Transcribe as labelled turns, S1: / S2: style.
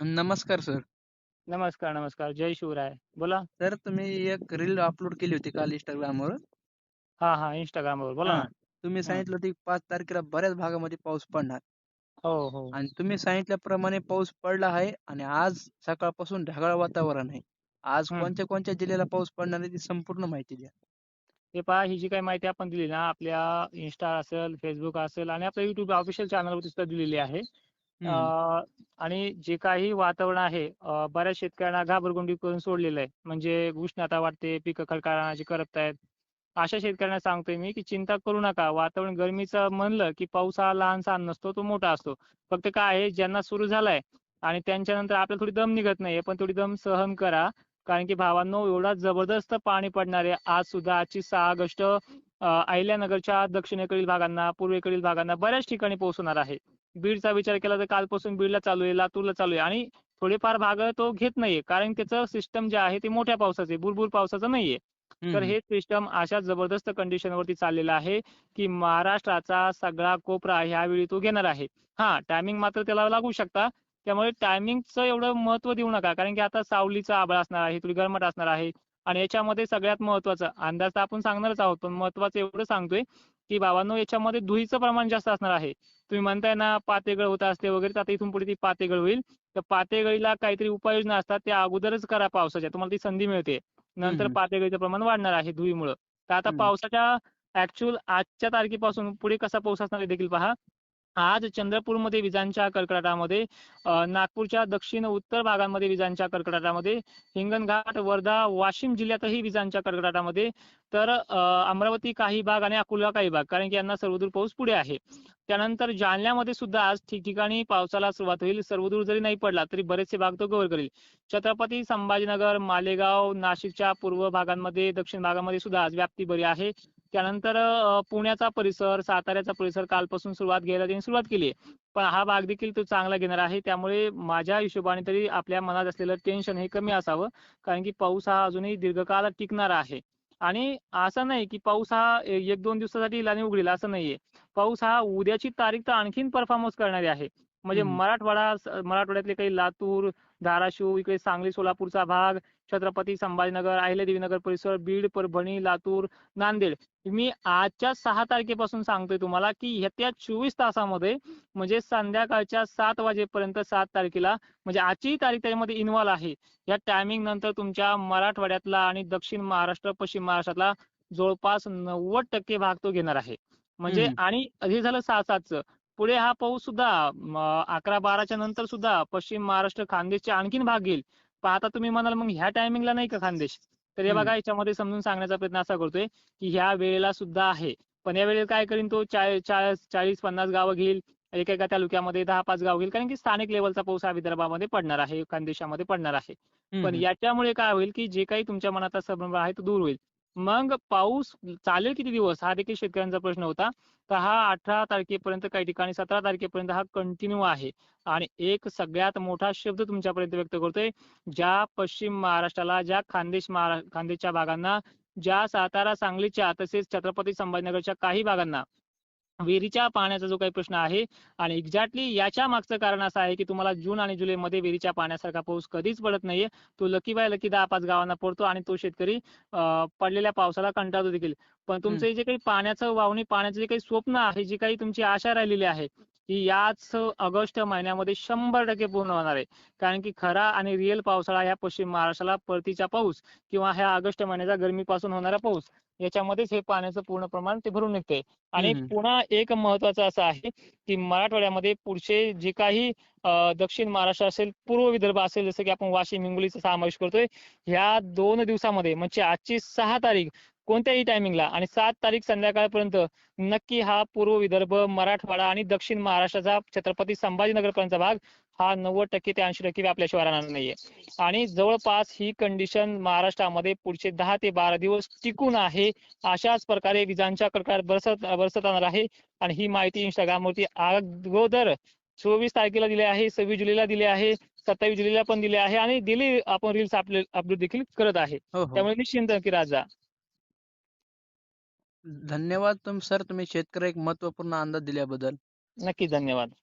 S1: नमस्कार सर.
S2: नमस्कार नमस्कार. जय शिवराय. बोला.
S1: सर तुम्ही एक रील अपलोड केली होती काल इंस्टाग्रामवर
S2: हा हा. इंस्टाग्रामवर बोला
S1: हा.
S2: ना.
S1: तुम्ही सांगितलं होतं की पाच तारखेला बऱ्याच भागामध्ये पाऊस पडणार.
S2: हो हो.
S1: आणि तुम्ही सांगितल्याप्रमाणे पाऊस पडला आहे आणि आज सकाळपासून ढगाळ वातावरण आहे. आज
S2: हम्म.
S1: कोणत्या कोणत्या जिल्ह्याला पाऊस पडणार आहे ती संपूर्ण माहिती द्या.
S2: हे पहा ही जी काही माहिती आपण दिली ना आपल्या इन्स्टा असेल फेसबुक असेल आणि आपल्या युट्यूब ऑफिशियल चॅनलवरती सुद्धा दिलेली आहे. आणि जे काही वातावरण आहे बऱ्याच शेतकऱ्यांना घाबरगुंडी करून सोडलेलं आहे. म्हणजे उष्णता वाढते पिकं खडकाळाची करपतायत. अशा शेतकऱ्यांना सांगतोय मी की चिंता करू नका. वातावरण गरमीचं म्हणलं की पाऊस हा लहानसा नसतो तो मोठा असतो. फक्त काय आहे ज्यांना सुरू झालाय आणि त्यांच्यानंतर आपल्याला थोडी दम निघत नाहीये पण थोडी दम सहन करा. कारण की भावांनो एवढा जबरदस्त पाणी पडणार आहे. आज सुद्धा आजची सहा ऑगस्ट अहिल्यानगरच्या दक्षिणेकडील भागांना पूर्वेकडील भागांना बऱ्याच ठिकाणी पोहोचणार आहे. बीडचा विचार केला तर कालपासून बीडला चालू आहे लातूरला चालू आहे. आणि थोडेफार भाग तो घेत नाहीये कारण त्याचं सिस्टम जे आहे ते मोठ्या पावसाचे बुरबुर पावसाचं नाहीये. तर. हे सिस्टम अशा जबरदस्त कंडिशन वरती चाललेलं आहे की महाराष्ट्राचा सगळा कोपरा ह्यावेळी तो घेणार आहे. हा टायमिंग मात्र त्याला लागू शकता. त्यामुळे टायमिंगचं एवढं महत्त्व देऊ नका कारण की आता सावलीचा आभाळ असणार आहे थोडी गरमट असणार आहे. आणि याच्यामध्ये सगळ्यात महत्वाचं अंदाज तर आपण सांगणारच आहोत पण महत्वाचं एवढं सांगतोय की बाबांनो याच्यामध्ये धुळीचं प्रमाण जास्त असणार आहे. तुम्ही म्हणताय ना पातेगळ होत असते वगैरे तर आता इथून पुढे ती पातेगळ होईल. तर पातेगळीला काहीतरी उपाययोजना असतात त्या अगोदरच करा पावसाच्या. तुम्हाला ती संधी मिळते. नंतर. पातेगळीचं प्रमाण वाढणार आहे धुळीमुळं. तर आता. पावसाच्या ऍक्च्युअल आजच्या तारखेपासून पुढे कसा पाऊस असणार आहे देखील पहा. आज चंद्रपूरमध्ये विजांच्या कडकडाटामध्ये नागपूरच्या दक्षिण उत्तर भागांमध्ये विजांच्या कडकडाटामध्ये हिंगणघाट वर्धा वाशिम जिल्ह्यातही विजांच्या कडकडाटामध्ये तर अमरावती काही भाग आणि अकोला काही भाग कारण की यांना सर्वदूर पाऊस पुढे आहे. त्यानंतर जालन्यामध्ये सुद्धा आज ठिकठिकाणी पावसाला सुरुवात होईल. सर्वदूर जरी नाही पडला तरी बरेचसे भाग तो कव्हर करेल. छत्रपती संभाजीनगर मालेगाव नाशिकच्या पूर्व भागांमध्ये दक्षिण भागामध्ये सुद्धा आज व्याप्ती बरी आहे. त्यानंतर पुण्याचा परिसर साताऱ्याचा परिसर कालपासून सुरुवात घ्यायला त्यांनी सुरुवात केली आहे. पण हा भाग देखील तो चांगला घेणार आहे. त्यामुळे माझ्या हिशोबाने तरी आपल्या मनात असलेलं टेन्शन हे कमी असावं. कारण की पाऊस हा अजूनही दीर्घकाळ टिकणारा आहे. आणि असं नाही की पाऊस हा एक दोन दिवसासाठी येईल आणि उघडेल असं नाहीये. पाऊस हा उद्याची तारीख तर आणखीन परफॉर्मन्स करणारी आहे. म्हणजे. मराठवाडा मराठवाड्यातले काही लातूर धाराशिव इकडे सांगली सोलापूरचा भाग छत्रपती संभाजीनगर अहिल्यादेवीनगर परिसर बीड परभणी लातूर नांदेड. मी आजच्या सहा तारखेपासून सांगतोय तुम्हाला की येत्या चोवीस तासामध्ये म्हणजे संध्याकाळच्या सात वाजेपर्यंत सात तारखेला म्हणजे आजची तारीख त्याच्यामध्ये इन्व्हॉल्व आहे. या टायमिंग नंतर तुमच्या मराठवाड्यातला आणि दक्षिण महाराष्ट्र पश्चिम महाराष्ट्रातला जवळपास नव्वद टक्के भाग तो घेणार आहे. म्हणजे. आणि हे झालं सहा सातचं पुढे हा पाऊस सुद्धा अकरा बाराच्या नंतर सुद्धा पश्चिम महाराष्ट्र खानदेशचे आणखीन भाग घेईल. आता तुम्ही म्हणाल मग ह्या टायमिंगला नाही का खानदेश तर हे. बघा याच्यामध्ये समजून सांगण्याचा प्रयत्न असा करतोय की ह्या वेळेला सुद्धा आहे पण या वेळेला काय करीन तो चाळीस चाळीस पन्नास गावं घेईल एका एका तालुक्यामध्ये दहा पाच गाव घेईल कारण की स्थानिक लेवलचा पाऊस हा विदर्भामध्ये पडणार आहे खानदेशामध्ये पडणार आहे पण. याच्यामुळे काय होईल की जे काही तुमच्या मनात संभ्रम आहे तो दूर होईल मग पाऊस चालेल किती दिवस? हा देखील शेतकऱ्यांचा प्रश्न होता. तर हा अठरा तारखेपर्यंत काही ठिकाणी सतरा तारखेपर्यंत हा कंटिन्यू आहे. आणि एक सगळ्यात मोठा शब्द तुमच्यापर्यंत व्यक्त करतोय ज्या पश्चिम महाराष्ट्राला ज्या खानदेश महारा खानदेशच्या भागांना ज्या सातारा सांगलीच्या तसेच छत्रपती संभाजीनगरच्या काही भागांना विहिरीच्या पाण्याचा जो काही प्रश्न आहे आणि एक्झॅक्टली याच्या मागचं कारण असं आहे की तुम्हाला जून आणि जुलैमध्ये विहिरीच्या पाण्यासारखा पाऊस कधीच पडत नाहीये. तो लकी बाय लकी दहा पाच गावांना पडतो आणि तो शेतकरी अं, पडलेल्या पावसाला कंटाळतो देखील. पण तुमचं जे काही पाण्याचं वावणी पाण्याचं जे काही स्वप्न आहे जी काही तुमची आशा राहिलेली आहे की याच ऑगस्ट महिन्यामध्ये शंभर टक्के पूर्ण होणार आहे कारण की खरा आणि रिअल पावसाळा ह्या पश्चिम महाराष्ट्राला परतीचा पाऊस किंवा ह्या ऑगस्ट महिन्याचा गरमीपासून होणारा पाऊस याच्यामध्येच हे पाण्याचं पूर्ण प्रमाण ते भरून निघते आणि. पुन्हा एक महत्वाचं असं आहे की मराठवाड्यामध्ये पुढचे जे काही दक्षिण महाराष्ट्र असेल पूर्व विदर्भ असेल जसं की आपण वाशिम हिंगोलीचा समावेश करतोय ह्या दोन दिवसामध्ये म्हणजे आजची सहा तारीख कोणत्याही टायमिंगला आणि सात तारीख संध्याकाळपर्यंत नक्की हा पूर्व विदर्भ मराठवाडा आणि दक्षिण महाराष्ट्राचा छत्रपती संभाजीनगरपर्यंतचा भाग हा नव्वद टक्के ते ऐंशी टक्के व्यापल्याशिवाय राहणार नाहीये. आणि जवळपास ही कंडिशन महाराष्ट्रामध्ये पुढचे दहा ते बारा दिवस टिकून आहे अशाच प्रकारे विजांच्या कडकडाट बरसत बरसत राहणार आहे. आणि ही माहिती इंस्टाग्रामवरती अगोदर चोवीस तारखेला दिली आहे सव्वीस जुलैला दिली आहे सत्तावीस जुलैला पण दिली आहे आणि दिली आपण रील्स आपले अपलोड देखील करत आहे.
S1: हो हो.
S2: त्यामुळे निश्चिंत की राजा
S1: धन्यवाद तुम सर तुम्ही शेतकरी एक महत्त्वपूर्ण अंदाज दिल्याबद्दल.
S2: नक्की धन्यवाद.